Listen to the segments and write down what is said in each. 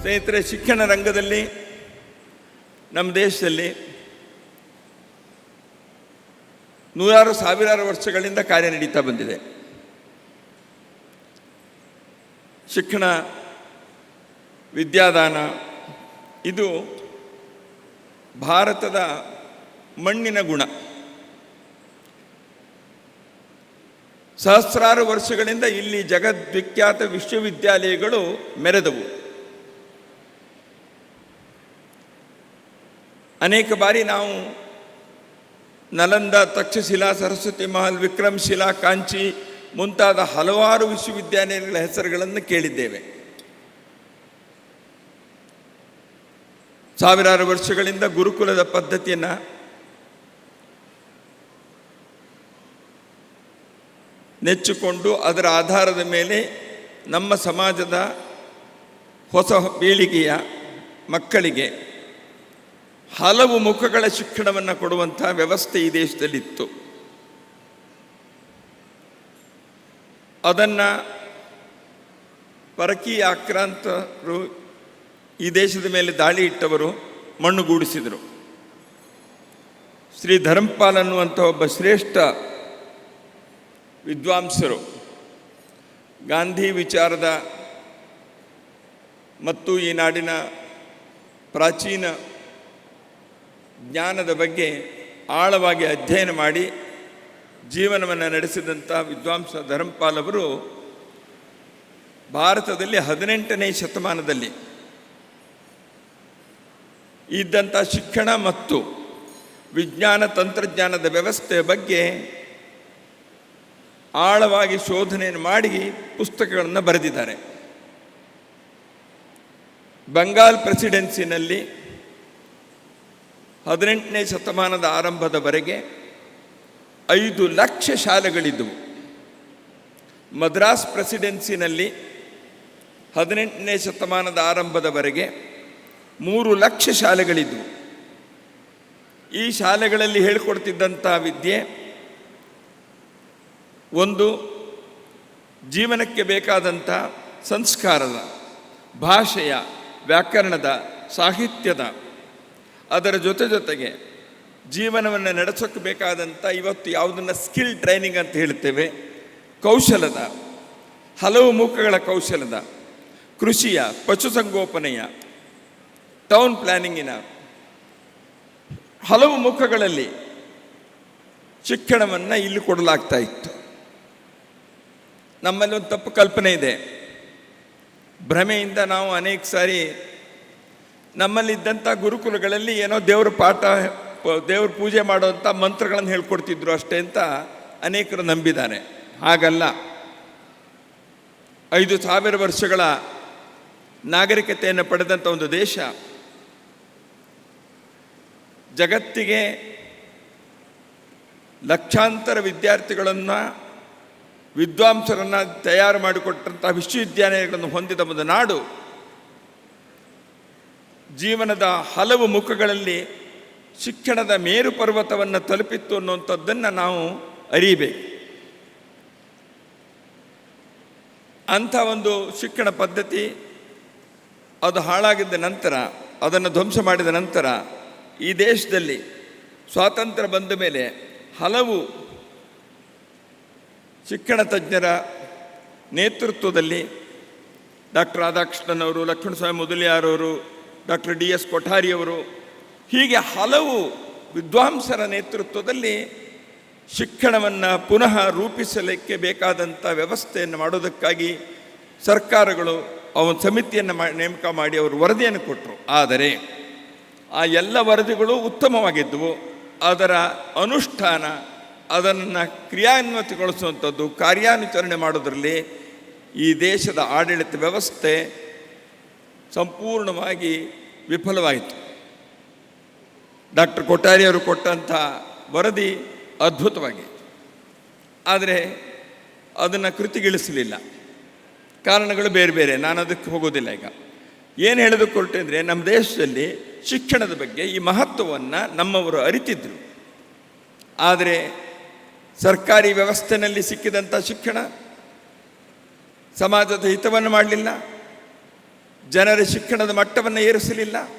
ಸ್ನೇಹಿತರೆ, ಶಿಕ್ಷಣ ರಂಗದಲ್ಲಿ ನಮ್ಮ ದೇಶದಲ್ಲಿ ನೂರಾರು ಸಾವಿರಾರು ವರ್ಷಗಳಿಂದ ಕಾರ್ಯ ನಡೀತಾ ಬಂದಿದೆ. ಶಿಕ್ಷಣ, ವಿದ್ಯಾದಾನ, ಇದು ಭಾರತದ ಮಣ್ಣಿನ ಗುಣ. ಸಹಸ್ರಾರು ವರ್ಷಗಳಿಂದ ಇಲ್ಲಿ ಜಗದ್ವಿಖ್ಯಾತ ವಿಶ್ವವಿದ್ಯಾಲಯಗಳು ಮೆರೆದವು. ಅನೇಕ ಬಾರಿ ನಾವು ನಲಂದ ತಕ್ಷಶಿಲಾ ಸರಸ್ವತಿ ಮಹಲ್ ವಿಕ್ರಮಶಿಲಾ ಕಾಂಚಿ ಮುಂತಾದ ಹಲವಾರು ವಿಶ್ವವಿದ್ಯಾನಿಲಯಗಳ ಹೆಸರುಗಳನ್ನು ಕೇಳಿದ್ದೇವೆ. ಸಾವಿರಾರು ವರ್ಷಗಳಿಂದ ಗುರುಕುಲದ ಪದ್ಧತಿಯನ್ನು ನೆಚ್ಚಿಕೊಂಡು ಅದರ ಆಧಾರದ ಮೇಲೆ ನಮ್ಮ ಸಮಾಜದ ಹೊಸ ಪೀಳಿಗೆಯ ಮಕ್ಕಳಿಗೆ ಹಲವು ಮುಖಗಳ ಶಿಕ್ಷಣವನ್ನು ಕೊಡುವಂಥ ವ್ಯವಸ್ಥೆ ಈ ದೇಶದಲ್ಲಿತ್ತು. ಅದನ್ನು ಪರಕೀಯ ಆಕ್ರಾಂತರು ಈ ದೇಶದ ಮೇಲೆ ದಾಳಿ ಇಟ್ಟವರು ಮಣ್ಣುಗೂಡಿಸಿದರು ಶ್ರೀ ಧರ್ಮಪಾಲ್ ಅನ್ನುವಂಥ ಒಬ್ಬ ಶ್ರೇಷ್ಠ ವಿದ್ವಾಂಸರು ಗಾಂಧಿ ವಿಚಾರದ ಮತ್ತು ಈ ನಾಡಿನ ಪ್ರಾಚೀನ ಜ್ಞಾನದ ಬಗ್ಗೆ ಆಳವಾಗಿ ಅಧ್ಯಯನ ಮಾಡಿ ಜೀವನವನ್ನು ನಡೆಸಿದಂಥ ವಿದ್ವಾಂಸ ಧರ್ಮಪಾಲ್ ಅವರು ಭಾರತದಲ್ಲಿ ಹದಿನೆಂಟನೇ ಶತಮಾನದಲ್ಲಿ ಇದ್ದಂಥ ಶಿಕ್ಷಣ ಮತ್ತು ವಿಜ್ಞಾನ ತಂತ್ರಜ್ಞಾನದ ವ್ಯವಸ್ಥೆಯ ಬಗ್ಗೆ ಆಳವಾಗಿ ಶೋಧನೆಯನ್ನು ಮಾಡಿ ಪುಸ್ತಕಗಳನ್ನು ಬರೆದಿದ್ದಾರೆ. ಬಂಗಾಲ್ ಪ್ರೆಸಿಡೆನ್ಸಿನಲ್ಲಿ ಹದಿನೆಂಟನೇ ಶತಮಾನದ ಆರಂಭದವರೆಗೆ ಐದು ಲಕ್ಷ ಶಾಲೆಗಳಿದ್ದವು. ಮದ್ರಾಸ್ ಪ್ರೆಸಿಡೆನ್ಸಿನಲ್ಲಿ ಹದಿನೆಂಟನೇ ಶತಮಾನದ ಆರಂಭದವರೆಗೆ ಮೂರು ಲಕ್ಷ ಶಾಲೆಗಳಿದ್ದವು. ಈ ಶಾಲೆಗಳಲ್ಲಿ ಹೇಳಿಕೊಡ್ತಿದ್ದಂಥ ವಿದ್ಯೆ ಒಂದು ಜೀವನಕ್ಕೆ ಬೇಕಾದಂಥ ಸಂಸ್ಕಾರದ, ಭಾಷೆಯ, ವ್ಯಾಕರಣದ, ಸಾಹಿತ್ಯದ ಅದರ ಜೊತೆ ಜೊತೆಗೆ ಜೀವನವನ್ನು ನಡೆಸೋಕ್ಕೆ ಬೇಕಾದಂಥ ಇವತ್ತು ಯಾವುದನ್ನು ಸ್ಕಿಲ್ ಟ್ರೈನಿಂಗ್ ಅಂತ ಹೇಳ್ತೇವೆ. ಕೌಶಲದ, ಹಲವು ಮುಖಗಳ ಕೌಶಲದ, ಕೃಷಿಯ, ಪಶುಸಂಗೋಪನೆಯ ಟೌನ್ ಪ್ಲ್ಯಾನಿಂಗಿನ ಹಲವು ಮುಖಗಳಲ್ಲಿ ಶಿಕ್ಷಣವನ್ನು ಇಲ್ಲಿ ಕೊಡಲಾಗ್ತಾ ಇತ್ತು. ನಮ್ಮಲ್ಲಿ ಒಂದು ತಪ್ಪು ಕಲ್ಪನೆ ಇದೆ. ಭ್ರಮೆಯಿಂದ ನಾವು ಅನೇಕ ಸಾರಿ ನಮ್ಮಲ್ಲಿದ್ದಂಥ ಗುರುಕುಲಗಳಲ್ಲಿ ಏನೋ ದೇವ್ರ ಪಾಠ, ದೇವ್ರ ಪೂಜೆ ಮಾಡುವಂಥ ಮಂತ್ರಗಳನ್ನು ಹೇಳ್ಕೊಡ್ತಿದ್ರು ಅಷ್ಟೇ ಅಂತ ಅನೇಕರು ನಂಬಿದ್ದಾರೆ. ಹಾಗಲ್ಲ. ಐದು ಸಾವಿರ ವರ್ಷಗಳ ನಾಗರಿಕತೆಯನ್ನು ಪಡೆದಂಥ ಒಂದು ದೇಶ ಜಗತ್ತಿಗೆ ಲಕ್ಷಾಂತರ ವಿದ್ಯಾರ್ಥಿಗಳನ್ನು, ವಿದ್ವಾಂಸರನ್ನು ತಯಾರು ಮಾಡಿಕೊಟ್ಟಂಥ ವಿಶ್ವವಿದ್ಯಾಲಯಗಳನ್ನು ಹೊಂದಿದ ಒಂದು ನಾಡು ಜೀವನದ ಹಲವು ಮುಖಗಳಲ್ಲಿ ಶಿಕ್ಷಣದ ಮೇರು ಪರ್ವತವನ್ನು ತಲುಪಿತ್ತು ಅನ್ನುವಂಥದ್ದನ್ನು ನಾವು ಅರಿಬೇಕು ಅಂಥ ಒಂದು ಶಿಕ್ಷಣ ಪದ್ಧತಿ ಅದು ಹಾಳಾಗಿದ್ದ ನಂತರ, ಅದನ್ನು ಧ್ವಂಸ ಮಾಡಿದ ನಂತರ ಈ ದೇಶದಲ್ಲಿ ಸ್ವಾತಂತ್ರ್ಯ ಬಂದ ಮೇಲೆ ಹಲವು ಶಿಕ್ಷಣ ತಜ್ಞರ ನೇತೃತ್ವದಲ್ಲಿ ಡಾಕ್ಟರ್ ರಾಧಾಕೃಷ್ಣನವರು ಲಕ್ಷ್ಮಣಸ್ವಾಮಿ ಮೊದಲಿಯಾರವರು ಡಾಕ್ಟರ್ ಡಿ ಎಸ್ ಕೊಠಾರಿಯವರು ಹೀಗೆ ಹಲವು ವಿದ್ವಾಂಸರ ನೇತೃತ್ವದಲ್ಲಿ ಶಿಕ್ಷಣವನ್ನು ಪುನಃ ರೂಪಿಸಲಿಕ್ಕೆ ಬೇಕಾದಂಥ ವ್ಯವಸ್ಥೆಯನ್ನು ಮಾಡೋದಕ್ಕಾಗಿ ಸರ್ಕಾರಗಳು ಅವನ ಸಮಿತಿಯನ್ನು ಮಾ, ನೇಮಕ ಮಾಡಿ ಅವರು ವರದಿಯನ್ನು ಕೊಟ್ಟರು ಆದರೆ ಆ ಎಲ್ಲ ವರದಿಗಳು ಉತ್ತಮವಾಗಿದ್ದವು ಅದರ ಅನುಷ್ಠಾನ, ಅದನ್ನು ಕ್ರಿಯಾನ್ವತಿಗೊಳಿಸುವಂಥದ್ದು, ಕಾರ್ಯಾನುಚರಣೆ ಮಾಡೋದರಲ್ಲಿ ಈ ದೇಶದ ಆಡಳಿತ ವ್ಯವಸ್ಥೆ ಸಂಪೂರ್ಣವಾಗಿ ವಿಫಲವಾಯಿತು. ಡಾಕ್ಟರ್ ಕೊಟ್ಟಾರಿಯವರು ಕೊಟ್ಟಂಥ ವರದಿ ಅದ್ಭುತವಾಗಿತ್ತು ಆದರೆ ಅದನ್ನು ಕೃತಿಗಿಳಿಸಲಿಲ್ಲ. ಕಾರಣಗಳು ಬೇರೆ ಬೇರೆ, ನಾನು ಅದಕ್ಕೆ ಹೋಗೋದಿಲ್ಲ ಈಗ. ಏನು ಹೇಳೋದಕ್ಕೆ ಅಂದರೆ, ನಮ್ಮ ದೇಶದಲ್ಲಿ ಶಿಕ್ಷಣದ ಬಗ್ಗೆ ಈ ಮಹತ್ವವನ್ನು ನಮ್ಮವರು ಅರಿತಿದ್ದರು ಆದರೆ ಸರ್ಕಾರಿ ವ್ಯವಸ್ಥೆಯಲ್ಲಿ ಸಿಕ್ಕಿದಂಥ ಶಿಕ್ಷಣ, ಸಮಾಜದ ಹಿತವನ್ನು ಮಾಡಲಿಲ್ಲ. ಜನರ ಶಿಕ್ಷಣದ ಮಟ್ಟವನ್ನು ಏರಿಸಲಿಲ್ಲ.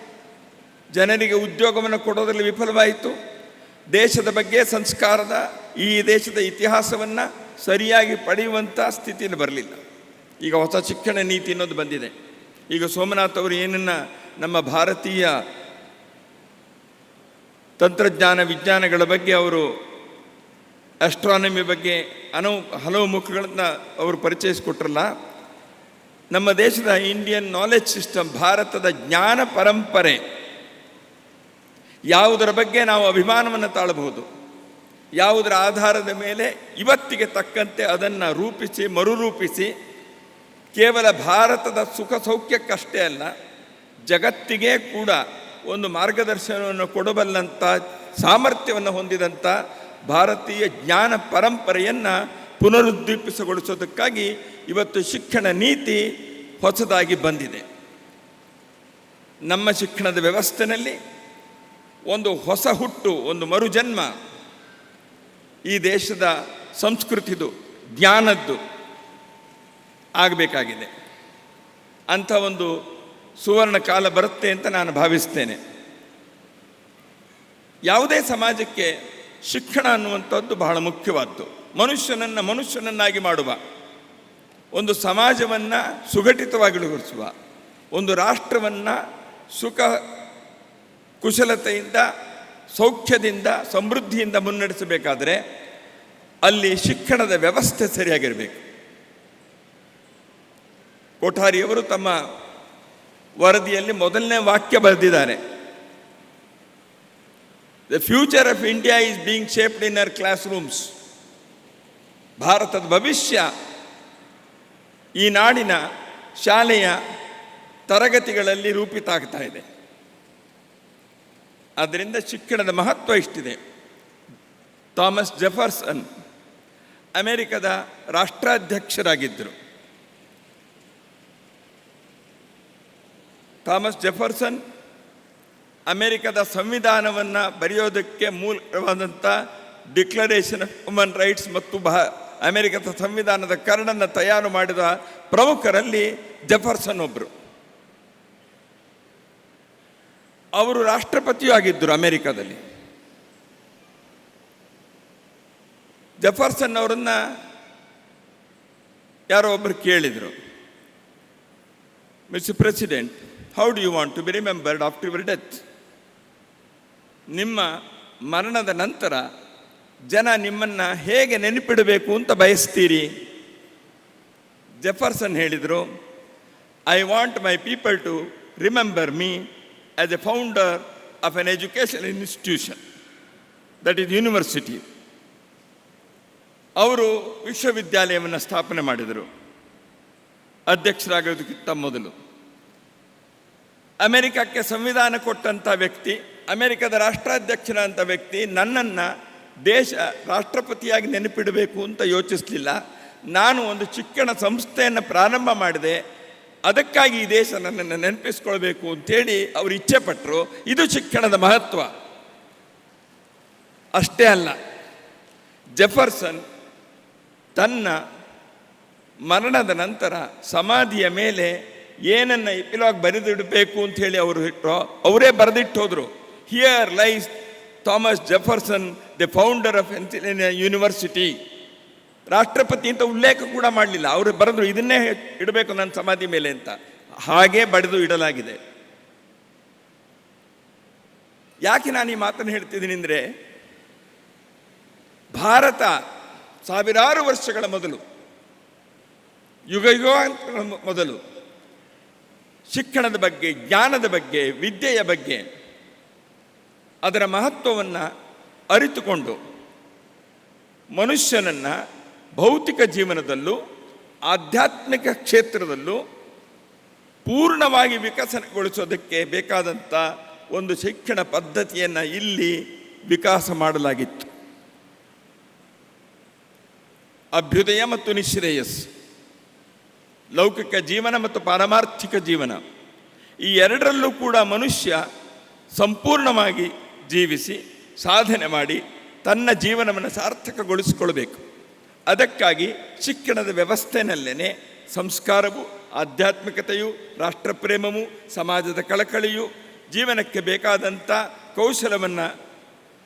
ಜನರಿಗೆ ಉದ್ಯೋಗವನ್ನು ಕೊಡೋದರಲ್ಲಿ ವಿಫಲವಾಯಿತು. ದೇಶದ ಬಗ್ಗೆ ಸಂಸ್ಕಾರದ, ಈ ದೇಶದ ಇತಿಹಾಸವನ್ನು ಸರಿಯಾಗಿ ಪಡೆಯುವಂಥ ಸ್ಥಿತಿಯಲ್ಲಿ ಬರಲಿಲ್ಲ. ಈಗ ಹೊಸ ಶಿಕ್ಷಣ ನೀತಿ ಅನ್ನೋದು ಬಂದಿದೆ. ಈಗ ಸೋಮನಾಥ್ ಅವರು ಏನನ್ನ ನಮ್ಮ ಭಾರತೀಯ ತಂತ್ರಜ್ಞಾನ ವಿಜ್ಞಾನಗಳ ಬಗ್ಗೆ ಅವರು ಆಸ್ಟ್ರಾನಮಿ ಬಗ್ಗೆ ಅನೌ, ಹಲವು ಮುಖಗಳನ್ನು ಅವರು ಪರಿಚಯಿಸಿಕೊಟ್ರಲ್ಲ ನಮ್ಮ ದೇಶದ ಇಂಡಿಯನ್ ನಾಲೆಜ್ ಸಿಸ್ಟಮ್ ಭಾರತದ ಜ್ಞಾನ ಪರಂಪರೆ, ಯಾವುದರ ಬಗ್ಗೆ ನಾವು ಅಭಿಮಾನವನ್ನು ತಾಳಬಹುದು? ಯಾವುದರ ಆಧಾರದ ಮೇಲೆ ಇವತ್ತಿಗೆ ತಕ್ಕಂತೆ ಅದನ್ನು ರೂಪಿಸಿ, ಮರುರೂಪಿಸಿ, ಕೇವಲ ಭಾರತದ ಸುಖ ಸೌಖ್ಯಕ್ಕಷ್ಟೇ ಅಲ್ಲ, ಜಗತ್ತಿಗೆ ಕೂಡ ಒಂದು ಮಾರ್ಗದರ್ಶನವನ್ನು ಕೊಡಬಲ್ಲಂಥ ಸಾಮರ್ಥ್ಯವನ್ನು ಹೊಂದಿದಂಥ ಭಾರತೀಯ ಜ್ಞಾನ ಪರಂಪರೆಯನ್ನು ಪುನರುದ್ದೀಪಿಸಗೊಳಿಸೋದಕ್ಕಾಗಿ ಇವತ್ತು ಶಿಕ್ಷಣ ನೀತಿ ಹೊಸದಾಗಿ ಬಂದಿದೆ. ನಮ್ಮ ಶಿಕ್ಷಣದ ವ್ಯವಸ್ಥೆಯಲ್ಲಿ ಒಂದು ಹೊಸ ಹುಟ್ಟು, ಒಂದು ಮರುಜನ್ಮ ಈ ದೇಶದ ಸಂಸ್ಕೃತಿದು, ಜ್ಞಾನದ್ದು ಆಗಬೇಕಾಗಿದೆ. ಅಂಥ ಒಂದು ಸುವರ್ಣ ಕಾಲ ಬರುತ್ತೆ ಅಂತ ನಾನು ಭಾವಿಸ್ತೇನೆ. ಯಾವುದೇ ಸಮಾಜಕ್ಕೆ ಶಿಕ್ಷಣ ಅನ್ನುವಂಥದ್ದು ಬಹಳ ಮುಖ್ಯವಾದ್ದು. ಮನುಷ್ಯನನ್ನು ಮನುಷ್ಯನನ್ನಾಗಿ ಮಾಡುವ. ಒಂದು ಸಮಾಜವನ್ನು ಸುಘಟಿತವಾಗಿಗೊಳಿಸುವ ಒಂದು ರಾಷ್ಟ್ರವನ್ನು ಸುಖ, ಕುಶಲತೆಯಿಂದ, ಸೌಖ್ಯದಿಂದ, ಸಮೃದ್ಧಿಯಿಂದ ಮುನ್ನಡೆಸಬೇಕಾದರೆ ಅಲ್ಲಿ ಶಿಕ್ಷಣದ ವ್ಯವಸ್ಥೆ ಸರಿಯಾಗಿರಬೇಕು. ಕೊಠಾರಿಯವರು ತಮ್ಮ ವರದಿಯಲ್ಲಿ ಮೊದಲನೇ ವಾಕ್ಯ ಬರೆದಿದ್ದಾರೆ. The future of India is being shaped in our classrooms ಭಾರತದ ಭವಿಷ್ಯ ಈ ನಾಡಿನ ಶಾಲೆಯ ತರಗತಿಗಳಲ್ಲಿ ರೂಪಿತ ಆಗ್ತಾ ಇದೆ. ಆದ್ದರಿಂದ ಶಿಕ್ಷಣದ ಮಹತ್ವ ಇಷ್ಟಿದೆ. ಥಾಮಸ್ ಜೆಫರ್ಸನ್ ಅಮೆರಿಕದ ರಾಷ್ಟ್ರಾಧ್ಯಕ್ಷರಾಗಿದ್ದರು. ಥಾಮಸ್ ಜೆಫರ್ಸನ್ ಅಮೆರಿಕದ ಸಂವಿಧಾನವನ್ನು ಬರೆಯೋದಕ್ಕೆ ಮೂಲವಾದಂಥ ಡಿಕ್ಲರೇಷನ್ ಆಫ್ ಹ್ಯೂಮನ್ ರೈಟ್ಸ್ ಮತ್ತು ಬಹ ಅಮೆರಿಕದ ಸಂವಿಧಾನದ ಕರಡನ್ನು ತಯಾರು ಮಾಡಿದ ಪ್ರಮುಖರಲ್ಲಿ ಜೆಫರ್ಸನ್ ಒಬ್ಬರು ಅವರು ರಾಷ್ಟ್ರಪತಿಯೂ ಆಗಿದ್ದರು ಅಮೆರಿಕದಲ್ಲಿ. ಜಫರ್ಸನ್ ಅವರನ್ನು ಯಾರೋ ಒಬ್ಬರು ಕೇಳಿದರು. Mister president how do you want to be remembered after your death ನಿಮ್ಮ ಮರಣದ ನಂತರ ಜನ ನಿಮ್ಮನ್ನು ಹೇಗೆ ನೆನಪಿಡಬೇಕು ಅಂತ ಬಯಸ್ತೀರಿ? ಜೆಫರ್ಸನ್ ಹೇಳಿದರು I want my people to remember me as a founder of an education institution that is university ಅವರು ವಿಶ್ವವಿದ್ಯಾಲಯವನ್ನು ಸ್ಥಾಪನೆ ಮಾಡಿದರು. ಅಧ್ಯಕ್ಷರಾಗೋದಕ್ಕಿಂತ ಮೊದಲು. ಅಮೆರಿಕಕ್ಕೆ ಸಂವಿಧಾನ ಕೊಟ್ಟಂಥ ವ್ಯಕ್ತಿ, ಅಮೆರಿಕದ ರಾಷ್ಟ್ರಾಧ್ಯಕ್ಷರಂಥ ವ್ಯಕ್ತಿ ನನ್ನನ್ನು ದೇಶ ರಾಷ್ಟ್ರಪತಿಯಾಗಿ ನೆನಪಿಡಬೇಕು ಅಂತ ಯೋಚಿಸಲಿಲ್ಲ. ನಾನು ಒಂದು ಶಿಕ್ಷಣ ಸಂಸ್ಥೆಯನ್ನು ಪ್ರಾರಂಭ ಮಾಡಿದೆ. ಅದಕ್ಕಾಗಿ ಈ ದೇಶ ನನ್ನನ್ನು ನೆನಪಿಸ್ಕೊಳ್ಬೇಕು ಅಂತೇಳಿ ಅವರು ಇಚ್ಛೆ ಪಟ್ಟರು ಇದು ಶಿಕ್ಷಣದ ಮಹತ್ವ. ಅಷ್ಟೇ ಅಲ್ಲ, ಜೆಫರ್ಸನ್ ತನ್ನ ಮರಣದ ನಂತರ ಸಮಾಧಿಯ ಮೇಲೆ ಏನನ್ನು ಎಪಿಲಾಗ್ ಬರೆದಿಡಬೇಕು ಅಂತ ಹೇಳಿ ಅವರು ಇಟ್ಟರೋ ಅವರೇ ಬರೆದಿಟ್ಟು ಹೋದರು. Here lies Thomas Jefferson, the founder of university. ರಾಷ್ಟ್ರಪತಿ ಅಂತ ಉಲ್ಲೇಖ ಕೂಡ ಮಾಡಲಿಲ್ಲ. ಅವರು ಬರೆದ್ರು, ಇದನ್ನೇ ಇಡಬೇಕು ನನ್ನ ಸಮಾಧಿ ಮೇಲೆ ಅಂತ. ಹಾಗೆ ಬಡಿದು ಇಡಲಾಗಿದೆ. ಯಾಕೆ ನಾನು ಈ ಮಾತನ್ನು ಹೇಳ್ತಿದ್ದೀನಿ ಅಂದರೆ, ಭಾರತ ಸಾವಿರಾರು ವರ್ಷಗಳ ಮೊದಲು ಯುಗ ಮೊದಲು, ಶಿಕ್ಷಣದ ಬಗ್ಗೆ, ಜ್ಞಾನದ ಬಗ್ಗೆ, ವಿದ್ಯೆಯ ಬಗ್ಗೆ ಅದರ ಮಹತ್ವವನ್ನು ಅರಿತುಕೊಂಡು ಮನುಷ್ಯನನ್ನು ಭೌತಿಕ ಜೀವನದಲ್ಲೂ, ಆಧ್ಯಾತ್ಮಿಕ ಕ್ಷೇತ್ರದಲ್ಲೂ ಪೂರ್ಣವಾಗಿ ವಿಕಸನಗೊಳಿಸೋದಕ್ಕೆ ಬೇಕಾದಂಥ ಒಂದು ಶಿಕ್ಷಣ ಪದ್ಧತಿಯನ್ನು ಇಲ್ಲಿ ವಿಕಾಸ ಮಾಡಲಾಗಿತ್ತು. ಅಭ್ಯುದಯ ಮತ್ತು ನಿಶ್ರೇಯಸ್, ಲೌಕಿಕ ಜೀವನ ಮತ್ತು ಪಾರಮಾರ್ಥಿಕ ಜೀವನ, ಈ ಎರಡರಲ್ಲೂ ಕೂಡ ಮನುಷ್ಯ ಸಂಪೂರ್ಣವಾಗಿ ಜೀವಿಸಿ ಸಾಧನೆ ಮಾಡಿ ತನ್ನ ಜೀವನವನ್ನು ಸಾರ್ಥಕಗೊಳಿಸಿಕೊಳ್ಬೇಕು. ಅದಕ್ಕಾಗಿ ಶಿಕ್ಷಣದ ವ್ಯವಸ್ಥೆಯಲ್ಲೇ ಸಂಸ್ಕಾರವು, ಆಧ್ಯಾತ್ಮಿಕತೆಯು, ರಾಷ್ಟ್ರಪ್ರೇಮವು, ಸಮಾಜದ ಕಳಕಳಿಯು, ಜೀವನಕ್ಕೆ ಬೇಕಾದಂಥ ಕೌಶಲವನ್ನು,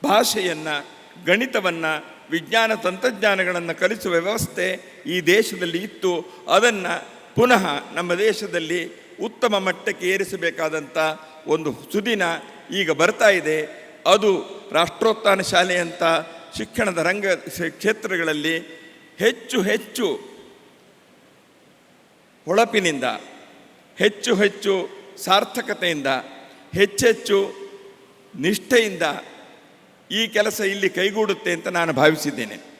ಭಾಷೆಯನ್ನು, ಗಣಿತವನ್ನು, ವಿಜ್ಞಾನ ತಂತ್ರಜ್ಞಾನಗಳನ್ನು ಕಲಿಸುವ ವ್ಯವಸ್ಥೆ ಈ ದೇಶದಲ್ಲಿ ಇತ್ತು. ಅದನ್ನು ಪುನಃ ನಮ್ಮ ದೇಶದಲ್ಲಿ ಉತ್ತಮ ಮಟ್ಟಕ್ಕೆ ಏರಿಸಬೇಕಾದಂಥ ಒಂದು ಸುದಿನ ಈಗ ಬರ್ತಾ ಇದೆ. ಅದು ರಾಷ್ಟ್ರೋತ್ಥಾನ ಶಾಲೆಯಂಥ ಶಿಕ್ಷಣದ ರಂಗ ಕ್ಷೇ- ಕ್ಷೇತ್ರಗಳಲ್ಲಿ ಹೆಚ್ಚು ಹೆಚ್ಚು ಹೊಳಪಿನಿಂದ, ಹೆಚ್ಚು ಹೆಚ್ಚು ಸಾರ್ಥಕತೆಯಿಂದ ಹೆಚ್ಚೆಚ್ಚು ನಿಷ್ಠೆಯಿಂದ ಈ ಕೆಲಸ ಇಲ್ಲಿ ಕೈಗೂಡುತ್ತೆ ಅಂತ ನಾನು ಭಾವಿಸಿದ್ದೇನೆ.